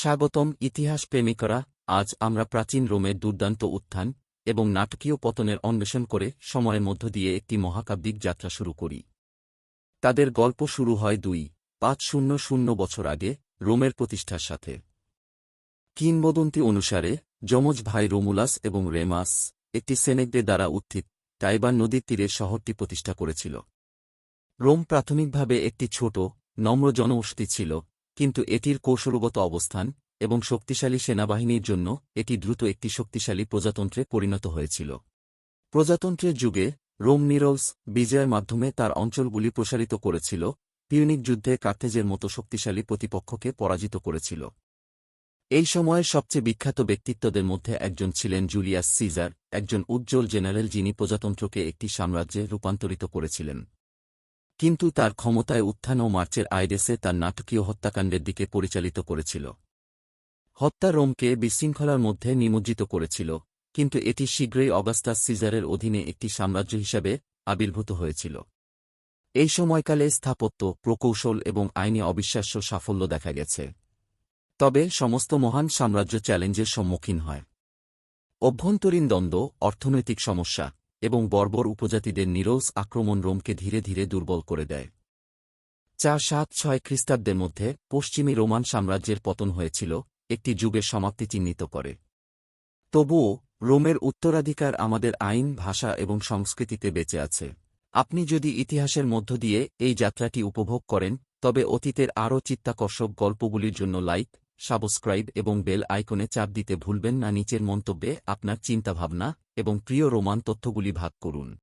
স্বাগতম ইতিহাস প্রেমিকরা আজ আমরা প্রাচীন রোমের দুর্দান্ত উত্থান এবং নাটকীয় পতনের অন্বেষণ করে সময়ের মধ্য দিয়ে একটি মহাকাব্যিক যাত্রা শুরু করি। তাদের গল্প শুরু হয় দুই, পাঁচ শূন্য শূন্য বছর আগে রোমের প্রতিষ্ঠার সাথে। কিংবদন্তি অনুসারে, যমজ ভাই রোমুলাস এবং রেমাস একটি সেনেকদের দ্বারা উত্থিত টাইবার নদীর তীরে শহরটি প্রতিষ্ঠা করেছিল। রোম প্রাথমিকভাবে একটি ছোট, নম্র জনবসতি ছিল কিন্তু এটির কৌশলগত অবস্থান এবং শক্তিশালী সেনাবাহিনীর জন্য এটি দ্রুত একটি শক্তিশালী প্রজাতন্ত্রে পরিণত হয়েছিল। প্রজাতন্ত্রের যুগে রোম নিরলস বিজয়ের মাধ্যমে তার অঞ্চলগুলি প্রসারিত করেছিল, পিউনিক যুদ্ধে কার্থেজের মতো শক্তিশালী প্রতিপক্ষকে পরাজিত করেছিল। এই সময়ের সবচেয়ে বিখ্যাত ব্যক্তিত্বদের মধ্যে একজন ছিলেন জুলিয়াস সিজার, একজন উজ্জ্বল জেনারেল যিনি প্রজাতন্ত্রকে একটি সাম্রাজ্যে রূপান্তরিত করেছিলেন। কিন্তু তার ক্ষমতায় উত্থান ও মার্চের আইডেসে তার নাটকীয় হত্যাকাণ্ডের দিকে পরিচালিত করেছিল। হত্যা রোমকে বিশৃঙ্খলার মধ্যে নিমজ্জিত করেছিল, কিন্তু এটি শীঘ্রই অগাস্টাস সিজারের অধীনে একটি সাম্রাজ্য হিসাবে আবির্ভূত হয়েছিল। এই সময়কালে স্থাপত্য, প্রকৌশল এবং আইনে অবিশ্বাস্য সাফল্য দেখা গেছে। তবে সমস্ত মহান সাম্রাজ্য চ্যালেঞ্জের সম্মুখীন হয়। অভ্যন্তরীণ দ্বন্দ্ব, অর্থনৈতিক সমস্যা এবং বর্বর উপজাতিদের নিরোজ আক্রমণ রোমকে ধীরে ধীরে দুর্বল করে দেয়। চার সাত ছয় খ্রিস্টাব্দের মধ্যে পশ্চিমী রোমান সাম্রাজ্যের পতন হয়েছিল, একটি যুগের সমাপ্তি চিহ্নিত করে। তবুও, রোমের উত্তরাধিকার আমাদের আইন, ভাষা এবং সংস্কৃতিতে বেঁচে আছে। আপনি যদি ইতিহাসের মধ্য দিয়ে এই যাত্রাটি উপভোগ করেন, তবে অতীতের আরও চিত্তাকর্ষক গল্পগুলির জন্য লাইক, সাবস্ক্রাইব এবং বেল আইকনে চাপ দিতে ভুলবেন না। নিচের মন্তব্যে আপনার চিন্তাভাবনা। এবং প্রিয় রোমান তথ্যগুলি ভাগ করুন।